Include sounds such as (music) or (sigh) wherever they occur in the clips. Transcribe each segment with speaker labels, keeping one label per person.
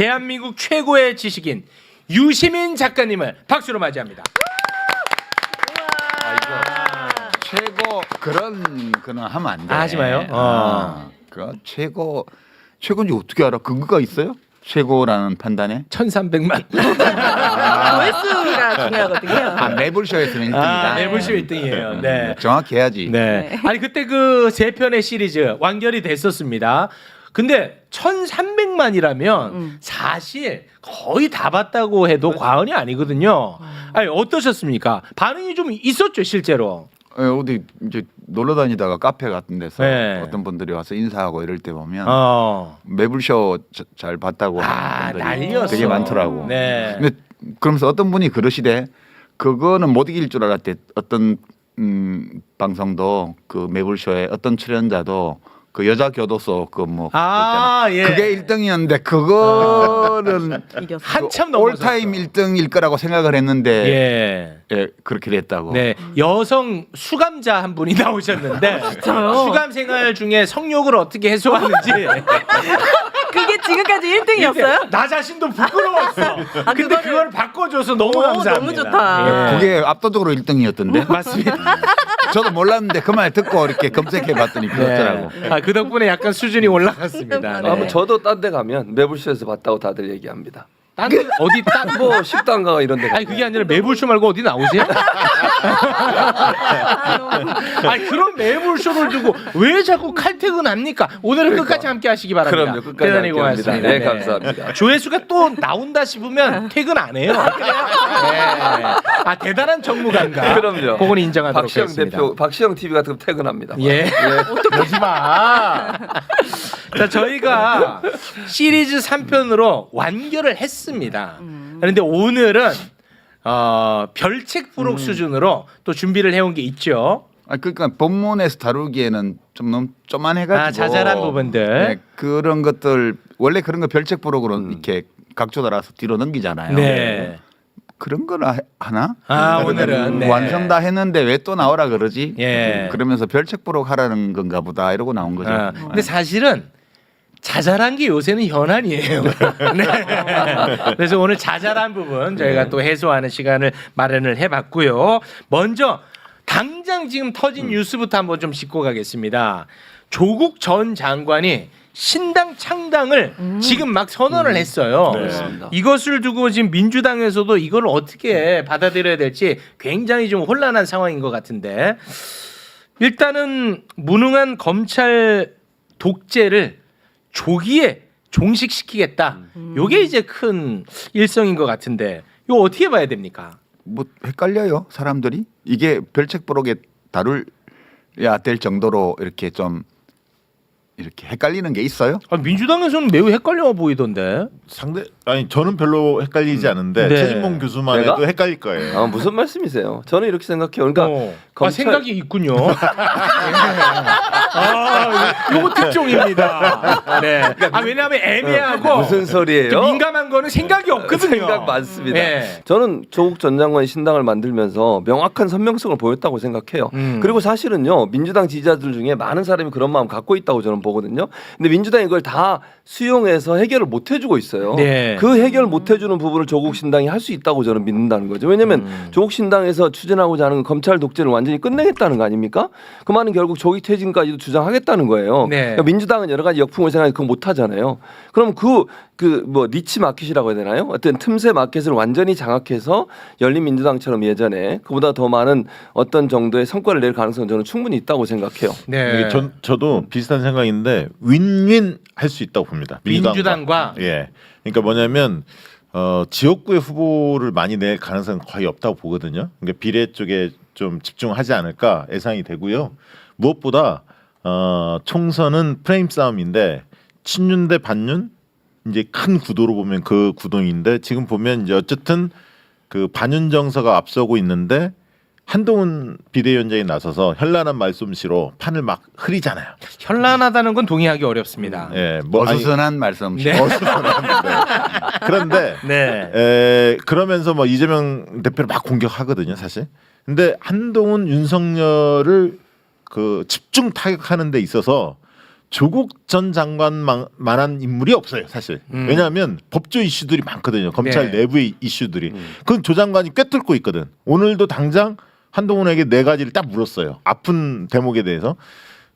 Speaker 1: 대한민국 최고의 지식인 유시민 작가님을 박수로 맞이합니다.
Speaker 2: 최고 그런 거는 하면 안 돼.
Speaker 1: 아, 하지 마요? 어.
Speaker 2: 아, 그 최고 최고인지 어떻게 알아? 근거가 있어요? 최고라는 판단에?
Speaker 1: 1,300만.
Speaker 3: 조회수가 중요하거든요.
Speaker 2: 아 매불쇼에서는 1등이다.
Speaker 1: 아, 네, 물심 1등이에요. 네.
Speaker 2: 정확히 해야지.
Speaker 1: 네. 아니 그때 그 세 편의 시리즈 완결이 됐었습니다. 근데 1,300만이라면
Speaker 3: 음.
Speaker 1: 사실 거의 다 봤다고 해도 과언이 아니거든요. 아니 어떠셨습니까? 반응이 좀 있었죠, 실제로.
Speaker 2: 예, 어디 이제 놀러 다니다가 카페 같은 데서
Speaker 1: 네.
Speaker 2: 어떤 분들이 와서 인사하고 이럴 때 보면
Speaker 1: 어.
Speaker 2: 매불쇼 자- 잘 봤다고
Speaker 1: 아,
Speaker 2: 하는 분들이
Speaker 1: 난리였어.
Speaker 2: 되게 많더라고.
Speaker 1: 네.
Speaker 2: 근데 그러면서 어떤 분이 그러시대. 그거는 못 이길 줄 알았대. 어떤 음, 방송도 그 매불쇼에 어떤 출연자도 그 여자 교도소 그뭐
Speaker 1: 아, 예.
Speaker 2: 그게 1등이었는데 그거는 (laughs)
Speaker 3: 이겼어.
Speaker 1: 한참
Speaker 2: 올타임
Speaker 1: 넘었었어.
Speaker 2: 1등일 거라고 생각을 했는데
Speaker 1: 예.
Speaker 2: 예, 그렇게 됐다고.
Speaker 1: 네 여성 수감자 한 분이 (laughs) 나오셨는데
Speaker 3: 진짜요?
Speaker 1: 수감 생활 중에 성욕을 어떻게 해소하는지 (laughs)
Speaker 3: 그게 지금까지 1등이었어요?
Speaker 1: 나 자신도 부끄러웠어.
Speaker 3: 아,
Speaker 1: 근데
Speaker 3: 그거를-
Speaker 1: 그걸 바꿔줘서 너무
Speaker 3: 오,
Speaker 1: 감사합니다.
Speaker 3: 너무 좋다.
Speaker 1: 예.
Speaker 2: 그게 압도적으로 1등이었던데.
Speaker 1: 맞습니다.
Speaker 2: 저도 몰랐는데 그 말 듣고 이렇게 검색해 봤더니 그렇더라고.
Speaker 1: 네. 아, 그 덕분에 약간 수준이 올라갔습니다. 네.
Speaker 4: 아, 뭐 저도 딴 데 가면 매불쇼에서 봤다고 다들 얘기합니다.
Speaker 1: 딴 데- 어디 딴 뭐?
Speaker 4: 뭐 식당 가 이런 데.
Speaker 1: 아니 그게 아니라 매불쇼 말고 어디 나오세요? (laughs) 아니 그런 매불쇼를 두고 왜 자꾸 칼퇴근합니까? 오늘은 끝까지 함께 하시기 바랍니다.
Speaker 4: 그럼요. 끝까지
Speaker 1: 대단히
Speaker 4: 함께 합니다.
Speaker 1: 고맙습니다.
Speaker 4: 네, 감사합니다.
Speaker 1: 조회수가 또 나온다 싶으면 퇴근 안 해요. 네. 아 대단한 정무관가.
Speaker 4: 그럼요.
Speaker 1: 그건 인정하도록
Speaker 4: 박시영
Speaker 1: 하겠습니다.
Speaker 4: 대표, 박시영 TV 같은 거 퇴근합니다.
Speaker 1: 예. 그러지 마. 자, 저희가 시리즈 3편으로 완결을 했습니다. 그런데 오늘은 어, 별책 부록 수준으로 또 준비를 해온 게 있죠.
Speaker 2: 아 그러니까 본문에서 다루기에는 좀 너무 쪼만해가지고
Speaker 1: 아, 자잘한 부분들.
Speaker 2: 네, 그런 것들 원래 그런 거 별책 부록으로 이렇게 각조 달아서 뒤로 넘기잖아요.
Speaker 1: 네.
Speaker 2: 그런 거나 하나?
Speaker 1: 아, 오늘은, 네.
Speaker 2: 완성 다 했는데 왜 또 나오라 그러지?
Speaker 1: 예.
Speaker 2: 그러면서 별책 부록 하라는 건가 보다 이러고 나온 거죠.
Speaker 1: 아, 근데 사실은 자잘한 게 요새는 현안이에요. (laughs) 네. 그래서 오늘 자잘한 부분 저희가 또 해소하는 시간을 마련을 해봤고요. 먼저 당장 지금 터진 뉴스부터 한번 좀 짚고 가겠습니다. 조국 전 장관이 신당 창당을 지금 막 선언을 했어요.
Speaker 4: 그렇습니다.
Speaker 1: 이것을 두고 지금 민주당에서도 이걸 어떻게 받아들여야 될지 굉장히 좀 혼란한 상황인 것 같은데 일단은 무능한 검찰 독재를 조기에 종식시키겠다. 요게 이제 큰 일성인 것 같은데 이거 어떻게 봐야 됩니까?
Speaker 2: 뭐 헷갈려요 사람들이 이게 별책 부록에 다룰야 될 정도로 이렇게 좀 이렇게 헷갈리는 게 있어요?
Speaker 1: 아, 민주당에서는 매우 헷갈려 보이던데.
Speaker 5: 상대 아니 저는 별로 헷갈리지 않은데
Speaker 1: 네.
Speaker 5: 최진봉 교수만
Speaker 4: 내가?
Speaker 5: 해도 헷갈릴 거예요.
Speaker 4: 아, 무슨 말씀이세요? 저는 이렇게 생각해요. 그러니까
Speaker 1: 어. 아,
Speaker 4: 검찰-
Speaker 1: 생각이 있군요. (laughs) (laughs) 아, 요거 특종입니다. 네. 아, 왜냐하면 애매하고
Speaker 4: 무슨 소리예요?
Speaker 1: 좀 민감한 거는 생각이 없거든요.
Speaker 4: 생각 많습니다.
Speaker 1: 네.
Speaker 4: 저는 조국 전 장관이 신당을 만들면서 명확한 선명성을 보였다고 생각해요.
Speaker 1: 음.
Speaker 4: 그리고 사실은요 민주당 지지자들 중에 많은 사람이 그런 마음 갖고 있다고 저는 보거든요. 근데 민주당이 이걸 다 수용해서 해결을 못 해주고 있어요.
Speaker 1: 네.
Speaker 4: 그 해결 못 해주는 부분을 조국 신당이 할 수 있다고 저는 믿는다는 거죠. 왜냐하면
Speaker 1: 음.
Speaker 4: 조국 신당에서 추진하고자 하는 검찰 독재를 완전히 끝내겠다는 거 아닙니까? 그 말은 결국 조기 퇴진까지도 주장하겠다는 거예요.
Speaker 1: 네.
Speaker 4: 그러니까 민주당은 여러 가지 역풍을 생각해 그거 못 하잖아요. 그럼 그 그 뭐 니치 마켓이라고 해야 되나요? 어떤 틈새 마켓을 완전히 장악해서 열린 민주당처럼 예전에 그보다 더 많은 어떤 정도의 성과를 낼 가능성은 저는 충분히 있다고 생각해요.
Speaker 1: 네.
Speaker 5: 이게 전 저도 비슷한 생각인데 윈윈 할 수 있다고 봅니다.
Speaker 1: 민주당과
Speaker 5: 예. 그러니까 뭐냐면 어, 지역구의 후보를 많이 낼 가능성은 거의 없다고 보거든요. 그러니까 비례 쪽에 좀 집중하지 않을까 예상이 되고요. 무엇보다 어, 총선은 프레임 싸움인데 친윤 대 반윤 이제 큰 구도로 보면 그 구동인데 지금 보면 이제 어쨌든 그 반윤 정서가 앞서고 있는데 한동훈 비대위원장이 나서서 현란한 말솜씨로 판을 막 흐리잖아요.
Speaker 1: 현란하다는 건 동의하기 어렵습니다.
Speaker 5: 예, 뭐 아니,
Speaker 2: 어수선한 말씀.
Speaker 1: 네. (laughs)
Speaker 5: 그런데
Speaker 1: 네.
Speaker 5: 에, 그러면서 뭐 이재명 대표를 막 공격하거든요, 사실. 근데 한동훈 윤석열을 그 집중 타격하는 데 있어서 조국 전 장관만한 인물이 없어요, 사실.
Speaker 1: 음.
Speaker 5: 왜냐하면 법조 이슈들이 많거든요. 검찰
Speaker 1: 네.
Speaker 5: 내부의 이슈들이. 그건 조 장관이 꿰뚫고 있거든. 오늘도 당장 한동훈에게 네 가지를 딱 물었어요. 아픈 대목에 대해서.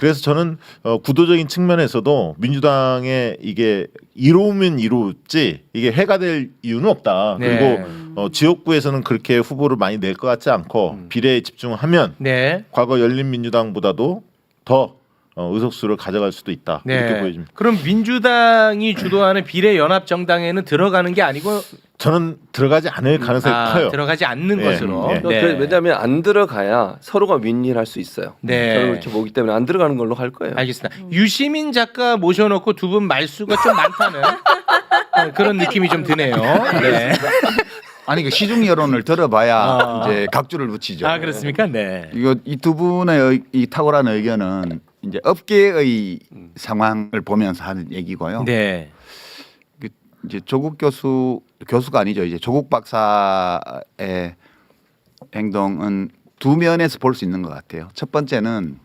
Speaker 5: 그래서 저는 어, 구도적인 측면에서도 민주당의 이게 이로우면 이로웠지 이게 해가 될 이유는 없다.
Speaker 1: 네.
Speaker 5: 그리고 어, 지역구에서는 그렇게 후보를 많이 낼 것 같지 않고 비례에 집중하면
Speaker 1: 네.
Speaker 5: 과거 열린민주당보다도 더 어, 의석수를 가져갈 수도 있다 이렇게
Speaker 1: 네.
Speaker 5: 보여집니다.
Speaker 1: 그럼 민주당이 주도하는 비례 연합 정당에는 들어가는 게 아니고
Speaker 5: 저는 들어가지 않을 가능성이
Speaker 1: 아,
Speaker 5: 커요.
Speaker 1: 들어가지 않는
Speaker 5: 예,
Speaker 1: 것으로.
Speaker 5: 예.
Speaker 1: 네.
Speaker 4: 왜냐하면 안 들어가야 서로가 윈윈할 수 있어요.
Speaker 1: 네.
Speaker 4: 저는 그렇게 보기 때문에 안 들어가는 걸로 할 거예요.
Speaker 1: 알겠습니다. 유시민 작가 모셔놓고 두 분 말수가 좀 많다는 어, (laughs) 그런 느낌이 좀 드네요. 네.
Speaker 2: 아니 그 시중 여론을 들어봐야
Speaker 1: 아.
Speaker 2: 이제 각주를 붙이죠.
Speaker 1: 아 그렇습니까? 네.
Speaker 2: 이거 이 두 분의 의- 이 탁월한 의견은 이제 업계의 상황을 보면서 하는 얘기고요.
Speaker 1: 네.
Speaker 2: 그 이제 조국 교수 교수가 아니죠. 이제 조국 박사의 행동은 두 면에서 볼 수 있는 것 같아요. 첫 번째는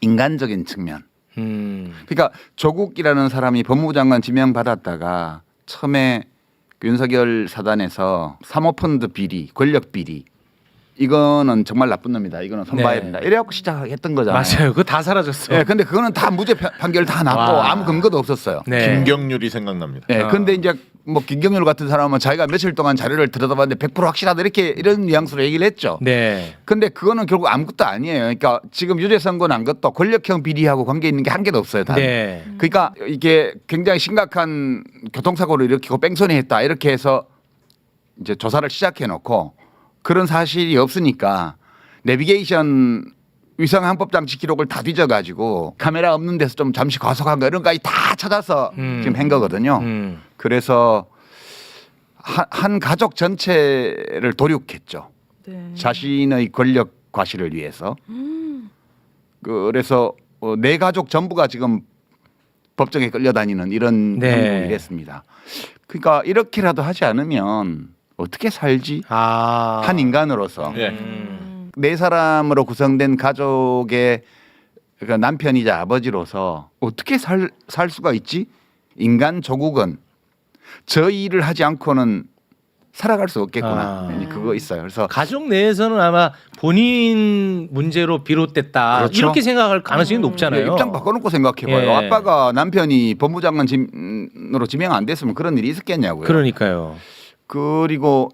Speaker 2: 인간적인 측면.
Speaker 1: 음.
Speaker 2: 그러니까 조국이라는 사람이 법무부 장관 지명 받았다가 처음에 그 윤석열 사단에서 사모펀드 비리, 권력 비리 이거는 정말 나쁜 놈이다. 이거는 손봐야
Speaker 1: 네.
Speaker 2: 된다. 이래갖고 시작했던 거잖아요.
Speaker 1: 맞아요. 그거 다 사라졌어.
Speaker 2: 예, 근데 그거는 다 무죄 편- 판결 다 났고
Speaker 1: 와.
Speaker 2: 아무 근거도 없었어요.
Speaker 1: 네.
Speaker 5: 김경률이 생각납니다.
Speaker 2: 예,
Speaker 1: 어.
Speaker 2: 근데 이제 뭐 김경률 같은 사람은 자기가 며칠 동안 자료를 들여다봤는데 100% 확실하다 이렇게 이런 뉘앙스로 얘기를 했죠.
Speaker 1: 네.
Speaker 2: 근데 그거는 결국 아무것도 아니에요. 그러니까 지금 유죄 선고 난 것도 권력형 비리하고 관계 있는 게 한 개도 없어요. 다.
Speaker 1: 네.
Speaker 2: 그러니까 이게 굉장히 심각한 교통사고를 일으키고 뺑소니 했다 이렇게 해서 이제 조사를 시작해 놓고 그런 사실이 없으니까 내비게이션 위성 항법 장치 기록을 다 뒤져 가지고 카메라 없는 데서 좀 잠시 과속한 거 이런 거까지 다 찾아서
Speaker 1: 음.
Speaker 2: 지금 한 거거든요.
Speaker 1: 음.
Speaker 2: 그래서 한, 한 가족 전체를 도륙했죠.
Speaker 3: 네.
Speaker 2: 자신의 권력 과시를 위해서. 그래서 어, 내 가족 전부가 지금 법정에 끌려다니는 이런
Speaker 1: 네.
Speaker 2: 행동을 했습니다. 그러니까 이렇게라도 하지 않으면 어떻게 살지?
Speaker 1: 아.
Speaker 2: 한 인간으로서
Speaker 5: 예.
Speaker 1: 음.
Speaker 2: 네 사람으로 구성된 가족의 그러니까 남편이자 아버지로서 어떻게 살, 살 수가 있지? 인간 조국은 저 일을 하지 않고는 살아갈 수 없겠구나.
Speaker 1: 아.
Speaker 2: 그거 있어요. 그래서
Speaker 1: 가족 내에서는 아마 본인 문제로 비롯됐다
Speaker 2: 그렇죠.
Speaker 1: 이렇게 생각할 가능성이 높잖아요.
Speaker 2: 예, 입장 바꿔놓고 생각해봐요.
Speaker 1: 예.
Speaker 2: 아빠가 남편이 법무장관 짐으로 지명 안 됐으면 그런 일이 있었겠냐고요.
Speaker 1: 그러니까요.
Speaker 2: 그리고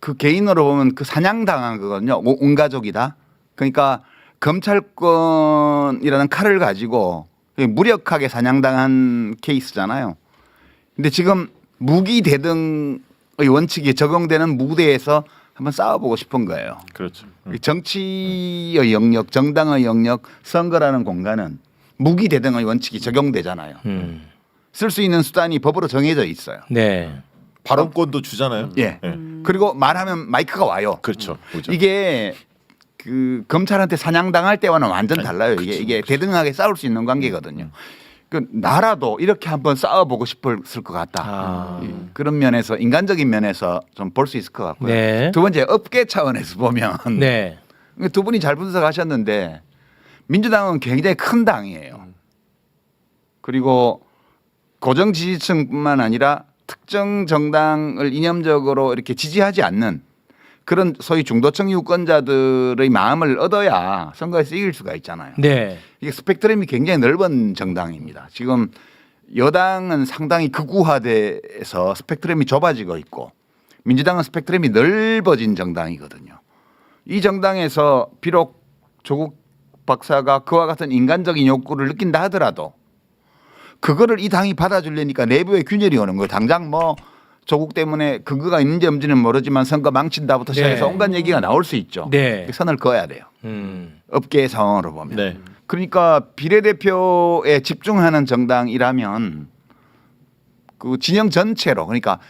Speaker 2: 그 개인으로 보면 그 사냥당한 거거든요. 오- 온 가족이 다. 그러니까 검찰권이라는 칼을 가지고 무력하게 사냥당한 케이스잖아요. 근데 지금 무기 대등의 원칙이 적용되는 무대에서 한번 싸워보고 싶은 거예요.
Speaker 5: 그렇죠.
Speaker 2: 이 정치의 영역, 정당의 영역, 선거라는 공간은 무기 대등의 원칙이 적용되잖아요.
Speaker 1: 음.
Speaker 2: 쓸수 있는 수단이 법으로 정해져 있어요.
Speaker 1: 네.
Speaker 5: 발언권도 주잖아요.
Speaker 2: 예.
Speaker 5: 예.
Speaker 2: 그리고 말하면 마이크가 와요.
Speaker 5: 그렇죠. 오죠.
Speaker 2: 이게 그 검찰한테 사냥당할 때와는 완전 달라요. 이게 이게 대등하게 싸울 수 있는 관계거든요. 그 나라도 이렇게 한번 싸워보고 싶었을 것 같다.
Speaker 1: 아.
Speaker 2: 예. 그런 면에서 인간적인 면에서 좀 볼 수 있을 것 같고요.
Speaker 1: 네.
Speaker 2: 두 번째 업계 차원에서 보면
Speaker 1: 네. (laughs)
Speaker 2: 두 분이 잘 분석하셨는데 민주당은 굉장히 큰 당이에요. 그리고 고정 지지층뿐만 아니라 특정 정당을 이념적으로 이렇게 지지하지 않는 그런 소위 중도층 유권자들의 마음을 얻어야 선거에서 이길 수가 있잖아요.
Speaker 1: 네.
Speaker 2: 이게 스펙트럼이 굉장히 넓은 정당입니다. 지금 여당은 상당히 극우화돼서 스펙트럼이 좁아지고 있고 민주당은 스펙트럼이 넓어진 정당이거든요. 이 정당에서 비록 조국 박사가 그와 같은 인간적인 욕구를 느낀다 하더라도 그거를 이 당이 받아주려니까 내부에 균열이 오는 거예요. 당장 뭐 조국 때문에 근거가 있는지 없는지는 모르지만 선거 망친다부터 시작해서
Speaker 1: 네.
Speaker 2: 온갖 얘기가 나올 수 있죠.
Speaker 1: 네.
Speaker 2: 선을 그어야 돼요.
Speaker 1: 음.
Speaker 2: 업계의 상황으로 보면.
Speaker 5: 네.
Speaker 2: 그러니까 비례대표에 집중하는 정당이라면 그 진영 전체로 그러니까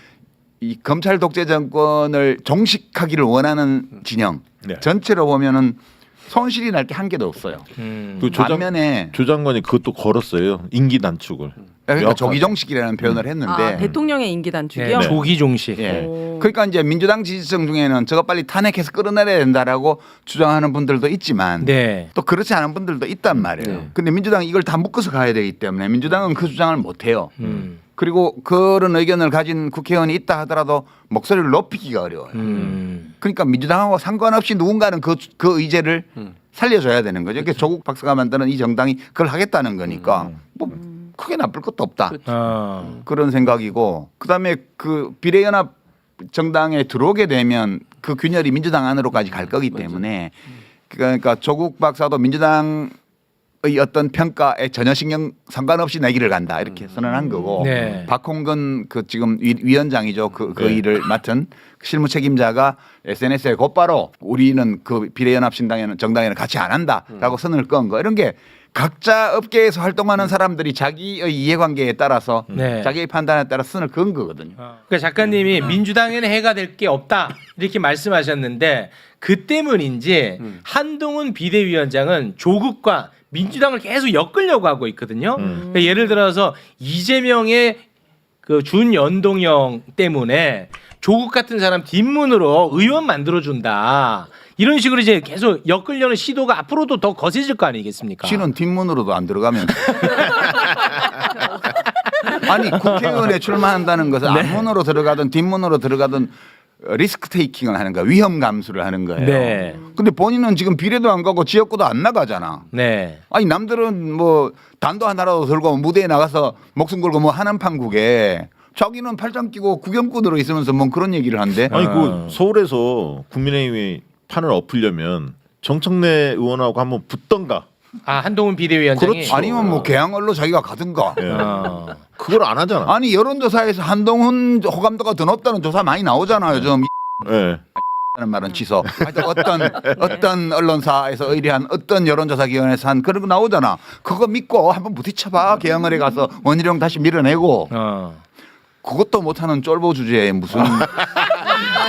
Speaker 2: 이 검찰 독재 정권을 종식하기를 원하는 진영
Speaker 5: 네.
Speaker 2: 전체로 보면은 손실이 날 게 한 개도 없어요.
Speaker 1: 음.
Speaker 5: 그 조장
Speaker 2: 반면에
Speaker 5: 조 장관이 그것도 걸었어요. 임기 단축을.
Speaker 2: 그러니까
Speaker 5: 명확하게.
Speaker 2: 조기종식이라는 표현을 했는데
Speaker 3: 아, 대통령의 임기 단축이요.
Speaker 1: 네, 조기 종식.
Speaker 2: 예.
Speaker 3: 오.
Speaker 2: 그러니까 이제 민주당 지지층 중에는 저거 빨리 탄핵해서 끌어내려야 된다라고 주장하는 분들도 있지만
Speaker 1: 네.
Speaker 2: 또 그렇지 않은 분들도 있단 말이에요.
Speaker 4: 네.
Speaker 2: 근데 민주당이 이걸 다 묶어서 가야 되기 때문에 민주당은 그 주장을 못 해요.
Speaker 1: 음.
Speaker 2: 그리고 그런 의견을 가진 국회의원이 있다 하더라도 목소리를 높이기가 어려워요.
Speaker 1: 음.
Speaker 2: 그러니까 민주당하고 상관없이 누군가는 그, 그 의제를
Speaker 4: 음.
Speaker 2: 살려줘야 되는 거죠. 그러니까 조국 박사가 만드는 이 정당이 그걸 하겠다는 거니까 뭐 크게 나쁠 것도 없다.
Speaker 1: 어.
Speaker 2: 그런 생각이고 그다음에 그 비례연합 정당에 들어오게 되면 그 균열이 민주당 안으로까지 갈 거기 때문에 그러니까 조국 박사도 민주당의 어떤 평가에 전혀 신경 상관없이 내기를 간다. 이렇게 선언한 거고
Speaker 1: 네.
Speaker 2: 박홍근 그 지금 위- 위원장이죠. 그, 그
Speaker 5: 네.
Speaker 2: 일을 맡은 실무 책임자가 SNS에 곧바로 우리는 그 비례연합 신당에는 정당에는 같이 안 한다라고 선을 건 거. 이런 게 각자 업계에서 활동하는 사람들이 자기의 이해관계에 따라서
Speaker 1: 네.
Speaker 2: 자기의 판단에 따라 선을 그은 거거든요.
Speaker 1: 그러니까 작가님이 민주당에는 해가 될 게 없다. 이렇게 말씀하셨는데 그 때문인지 한동훈 비대위원장은 조국과 민주당을 계속 엮으려고 하고 있거든요.
Speaker 5: 음.
Speaker 1: 그러니까 예를 들어서 이재명의 그 준연동형 때문에 조국 같은 사람 뒷문으로 의원 만들어 준다. 이런 식으로 이제 계속 엮으려는 시도가 앞으로도 더 거세질 거 아니겠습니까?
Speaker 2: 씨는 뒷문으로도 안 들어가면 (laughs) 아니 국회의원에 출마한다는 것은
Speaker 1: 네.
Speaker 2: 앞문으로 들어가든 뒷문으로 들어가든 리스크 테이킹을 하는 거야 위험 감수를 하는 거예요.
Speaker 1: 네.
Speaker 2: 근데 본인은 지금 비례도 안 가고 지역구도 안 나가잖아.
Speaker 1: 네.
Speaker 2: 아니 남들은 뭐 단도 하나라도 들고 무대에 나가서 목숨 걸고 뭐 하는 판국에 자기는 팔짱 끼고 구경꾼으로 있으면서 뭐 그런 얘기를 한대.
Speaker 5: 아니
Speaker 1: 아.
Speaker 5: 그 서울에서 국민의힘이 판을 엎으려면 정청래 의원하고 한번 붙던가.
Speaker 1: 아 한동훈 비대위원장이
Speaker 5: 그렇죠.
Speaker 2: 아니면 뭐 개항을로 자기가 가든가.
Speaker 5: 예.
Speaker 1: 어.
Speaker 5: 그걸 안 하잖아.
Speaker 2: 아니 여론조사에서 한동훈 호감도가 더 높다는 조사 많이 나오잖아요. 좀
Speaker 5: 예.
Speaker 2: 하는 말은 취소. 어떤 어떤 언론사에서 의뢰한 어떤 여론조사 기관에서 한 그런 거 나오잖아. 그거 믿고 한번 부딪혀봐. 개항을에 가서 원희룡 다시 밀어내고
Speaker 1: 어.
Speaker 2: 그것도 못하는 쫄보 주제에 무슨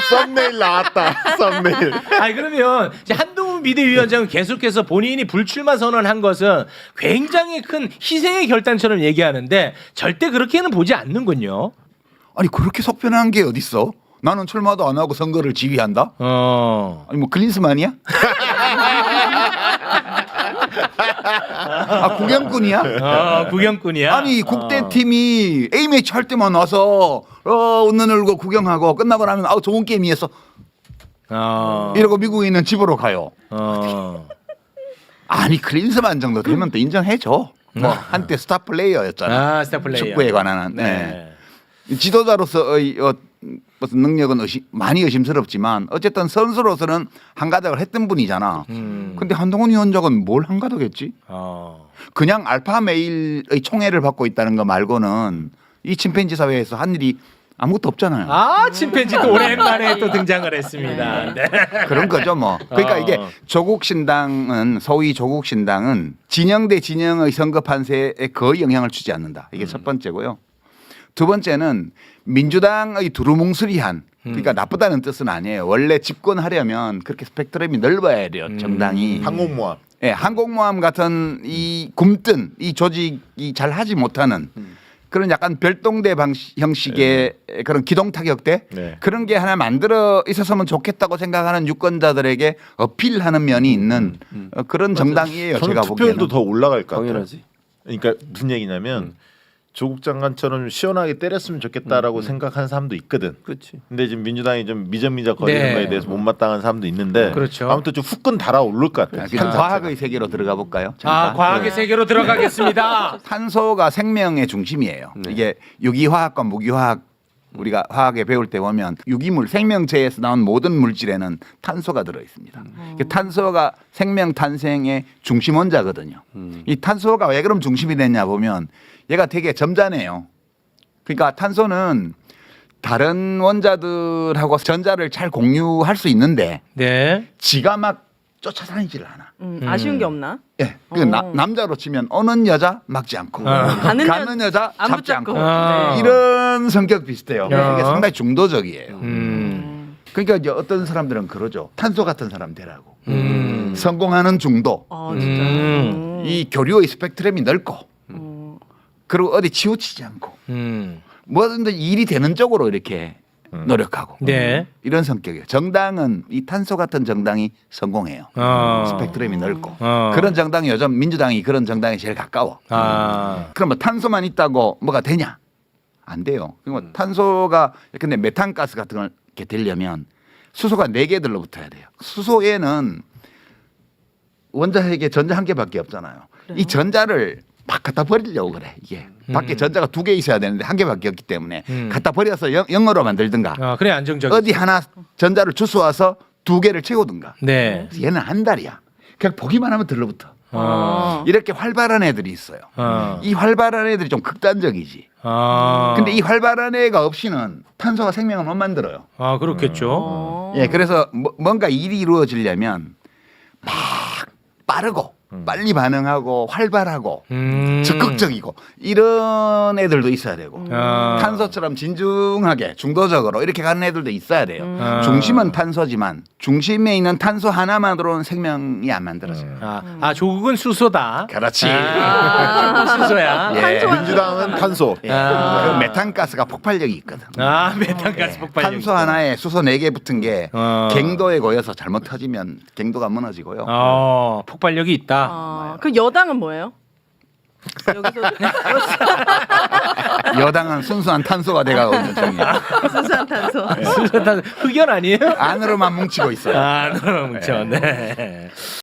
Speaker 5: 썸네일 나왔다. 썸네일.
Speaker 1: 아니 그러면 이제 한동훈 비대위원장은 계속해서 본인이 불출마 선언한 것은 굉장히 큰 희생의 결단처럼 얘기하는데 절대 그렇게는 보지 않는군요.
Speaker 2: 아니 그렇게 속편한 게 어딨어? 나는 출마도 안 하고 선거를 지휘한다?
Speaker 1: 어.
Speaker 2: 아니 뭐 클린스만이야? (laughs) 아 구경꾼이야?
Speaker 1: 어, 구경꾼이야.
Speaker 2: 아니 국대팀이 A 매치 할 때만 와서 어 웃는 얼굴 구경하고 끝나고 나면 아 좋은 게임이었어
Speaker 1: 어.
Speaker 2: 이러고 미국에 있는 집으로 가요.
Speaker 1: 어.
Speaker 2: 아니 클린스만 정도 되면 또 인정해줘. 뭐 한때 스타 플레이어였잖아.
Speaker 1: 아, 스타 플레이어.
Speaker 2: 축구에 관한 네. 지도자로서의 어, 무슨 능력은 의심, 많이 의심스럽지만 어쨌든 선수로서는 한 가닥을 했던 분이잖아.
Speaker 1: 음.
Speaker 2: 근데 한동훈 위원장은 뭘 한 가닥했지?
Speaker 1: 어.
Speaker 2: 그냥 알파 메일의 총애를 받고 있다는 거 말고는 이 침팬지 사회에서 한 일이 아무것도 없잖아요.
Speaker 1: 아, 침팬지 또 오랜만에 또 등장을 했습니다. 네.
Speaker 2: 그런 거죠 뭐. 그러니까
Speaker 1: 어.
Speaker 2: 이게 조국 신당은 소위 조국 신당은 진영 대 진영의 선거 판세에 거의 영향을 주지 않는다. 이게 첫 번째고요. 두 번째는 민주당의 두루뭉술이한 그러니까 나쁘다는 뜻은 아니에요. 원래 집권하려면 그렇게 스펙트럼이 넓어야 돼요. 정당이.
Speaker 5: 항공모함.
Speaker 2: 예, 항공모함 같은 이 굼뜬 이 조직이 잘 하지 못하는 그런 약간 별동대 방식 형식의 그런 기동 타격대
Speaker 5: 네.
Speaker 2: 그런 게 하나 만들어 있었으면 좋겠다고 생각하는 유권자들에게 어필하는 면이 있는 어, 그런 정당이에요.
Speaker 5: 저는
Speaker 2: 제가
Speaker 5: 투표율도
Speaker 2: 보기에는.
Speaker 5: 더 올라갈 것 같아요.
Speaker 4: 당연하지.
Speaker 5: 그러니까 무슨 얘기냐면
Speaker 2: 음.
Speaker 5: 조국 장관처럼 시원하게 때렸으면 좋겠다라고 생각하는 사람도 있거든.
Speaker 4: 그렇지.
Speaker 5: 근데 지금 민주당이 좀 미적미적 거리는
Speaker 1: 네.
Speaker 5: 거에 대해서 못마땅한 사람도 있는데
Speaker 1: 그렇죠.
Speaker 5: 아무튼 좀 후끈 달아오를 것 같아요.
Speaker 2: 그냥. 과학의 세계로 들어가 볼까요?
Speaker 1: 아,
Speaker 2: 잠깐.
Speaker 1: 과학의 세계로 들어가겠습니다. (laughs)
Speaker 2: 탄소가 생명의 중심이에요.
Speaker 4: 네.
Speaker 2: 이게 유기화학과 무기화학 우리가 화학에 배울 때 보면 유기물 생명체에서 나온 모든 물질에는 탄소가 들어 있습니다. 그 탄소가 생명 탄생의 중심 원자거든요. 이 탄소가 왜 그럼 중심이 됐냐 보면 얘가 되게 점잖아요. 그러니까 탄소는 다른 원자들하고 전자를 잘 공유할 수 있는데
Speaker 1: 네.
Speaker 2: 지가 막 쫓아다니지를 않아.
Speaker 3: 음, 아쉬운 게 없나?
Speaker 2: 예, 그
Speaker 3: 어.
Speaker 2: 나- 남자로 치면 어는 여자 막지 않고
Speaker 3: 가는 여-
Speaker 2: 가는 여 자
Speaker 3: 안
Speaker 2: 잡지
Speaker 3: 붙잡고.
Speaker 2: 않고
Speaker 1: 아.
Speaker 3: 네.
Speaker 2: 이런 성격 비슷해요.
Speaker 1: 야.
Speaker 2: 이게 상당히 중도적이에요.
Speaker 1: 음.
Speaker 2: 그러니까 이제 어떤 사람들은 그러죠. 탄소 같은 사람 되라고.
Speaker 1: 음.
Speaker 2: 성공하는 중도,
Speaker 3: 아 진짜.
Speaker 1: 음.
Speaker 2: 이 교류의 스펙트럼이 넓고
Speaker 3: 음.
Speaker 2: 그리고 어디 치우치지 않고
Speaker 1: 음.
Speaker 2: 뭐든지 일이 되는 쪽으로 이렇게 노력하고
Speaker 1: 네.
Speaker 2: 이런 성격이에요. 정당은 이 탄소 같은 정당이 성공해요.
Speaker 1: 어.
Speaker 2: 스펙트럼이 넓고
Speaker 1: 어.
Speaker 2: 그런 정당이 요즘 민주당이 그런 정당이 제일 가까워.
Speaker 1: 아.
Speaker 2: 그럼 뭐 탄소만 있다고 뭐가 되냐? 안 돼요. 그리고 탄소가 근데 메탄가스 같은 걸 이렇게 되려면 수소가 네 개 들러붙어야 돼요. 수소에는 원자핵에 전자 한 개밖에 없잖아요. 이 전자를 막 갖다 버리려고 그래 이게 밖에 전자가 두 개 있어야 되는데 한 개밖에 없기 때문에
Speaker 1: 음.
Speaker 2: 갖다 버려서 영, 영어로 만들든가
Speaker 1: 아, 그래 안정적.
Speaker 2: 어디 하나 전자를 주워 와서 두 개를 채우든가
Speaker 1: 네.
Speaker 2: 그래서 얘는 한 달이야. 그냥 보기만 하면 들러붙어.
Speaker 1: 아.
Speaker 2: 이렇게 활발한 애들이 있어요.
Speaker 1: 아.
Speaker 2: 이 활발한 애들이 좀 극단적이지.
Speaker 1: 아.
Speaker 2: 근데 이 활발한 애가 없이는 탄소가 생명을 못 만들어요.
Speaker 1: 아 그렇겠죠.
Speaker 3: 어.
Speaker 2: 예, 그래서 뭐- 뭔가 일이 이루어지려면 막 빠르고 빨리 반응하고 활발하고
Speaker 1: 음.
Speaker 2: 적극적이고 이런 애들도 있어야 되고
Speaker 1: 아.
Speaker 2: 탄소처럼 진중하게 중도적으로 이렇게 가는 애들도 있어야 돼요.
Speaker 1: 아.
Speaker 2: 중심은 탄소지만 중심에 있는 탄소 하나만으로는 생명이 안 만들어져요.
Speaker 1: 아, 아 조국은 수소다.
Speaker 2: 그렇지.
Speaker 1: 아, 수소야. (laughs)
Speaker 2: 예.
Speaker 5: 민주당은 탄소.
Speaker 2: 예.
Speaker 1: 아.
Speaker 2: 그 메탄가스가 폭발력이 있거든.
Speaker 1: 아 메탄가스 폭발.
Speaker 2: 탄소 하나에 수소 네 개 붙은 게
Speaker 1: 어.
Speaker 2: 갱도에 고여서 잘못 터지면 갱도가 무너지고요.
Speaker 1: 어 폭발력이 있다.
Speaker 3: 아, 그 여당은 뭐예요? 여기서 (laughs)
Speaker 2: 여당은 순수한 탄소가 돼가고 있는 중이에요.
Speaker 3: 순수한 탄소.
Speaker 1: 흑연 아니에요?
Speaker 2: 안으로만 뭉치고 있어요.
Speaker 1: 아, 너무 뭉쳐. 네.